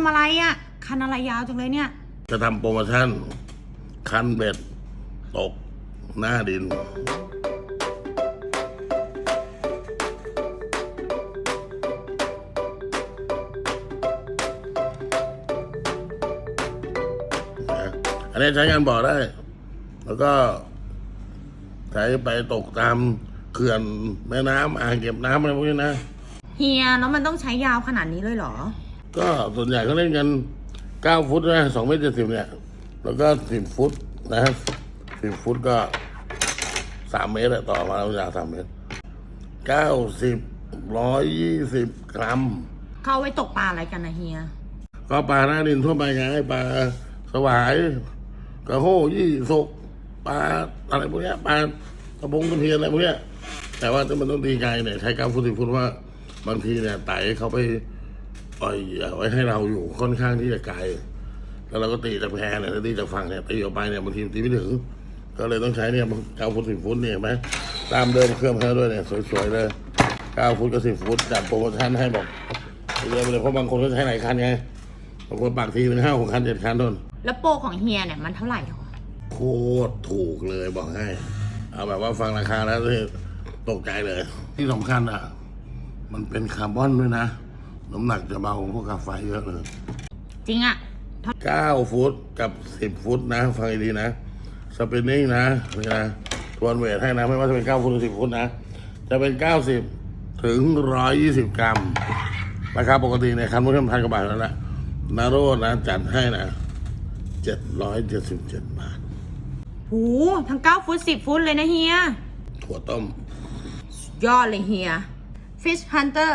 ำอะไรอะ่ะ คันอะไรยาวจังเลยเนี่ย จะทำโปรโมชั่น คันเบ็ด ตก หน้าดินนะอันนี้ใช้งานบ่อได้ แล้วก็ใช้ไปตกตามเขื่อนแม่น้ำอ่างเก็บน้ำอะไรพวกนี้นะ เฮียแล้วมันต้องใช้ยาวขนาดนี้เลยเหรอ ก็ส่วนใหญ่ก็เล่นกันเก้าฟุตนะสองเมตรเจ็ดสิบเนี่ย แล้วก็สิบฟุตนะสิบฟุตก็สามเมตรอะต่อมาแล้วยาวสามเมตรเก้าสิบร้อยยี่สิบกรัม เขาเอาไว้ตกปลาอะไรกันนะเฮีย ก็ปลาหน้าดินทั่วไปไงปลาสวายกระโห้ยี่สกปลาอะไรพวกเนี้ยปลากระพงตะเพียนอะไรพวกเนี้ยแต่ว่าถ้ามันต้องตีไกลเนี่ยใช้เก้าฟุตสิบฟุตว่าบางทีเนี่ยไต่เขาไป ปล่อยเหยื่อไว้ให้เราอยู่ค่อนข้างที่จะไกล แล้วเราก็ตีจากแพเนี่ยแล้วตีจากฝั่งเนี่ยตีออกไปเนี่ยบางทีตีไม่ถึง ก็เลยต้องใช้เนี่ยเก้าฟุตสิบฟุตเนี่ยเห็นไหมตามเดิมเครื่องเขาด้วยเนี่ยสวยๆเลยเก้าฟุตกับสิบฟุตจัดโปรโมชั่นให้บอกเยอะไปเลยเพราะบางคนก็ใช้หลายคันไงบางคนปากทีเป็นห้าหกคันเจ็ดคันต้นแล้วโปรของเฮียเนี่ยมันเท่าไหร่หรอโคตรถูกเลยบอกให้ เอาแบบว่าฟังราคาแล้วที่ตกใจเลย ที่สำคัญอะ มันเป็นคาร์บอนด้วยนะ น้ำหนักจะเบากว่าพวกกาไฟเยอะเลยจริงอะ9ฟุตกับ10ฟุตนะ ฟังให้ดีนะ สปินนิ่งนะนี่นะทวนเวทให้นะ ไม่ว่าจะเป็น9ฟุตหรือ10ฟุตนะ จะเป็น90ถึง120กรัมราคาปกติในยคันพวกนี้มันพันกว่าบาทแล้วนะนาโรนะจัดให้นะ777บาทหูทั้ง9ฟุต10ฟุตเลยนะเฮียถั่วต้ม ยอดเลยเฮีย Fish Hunter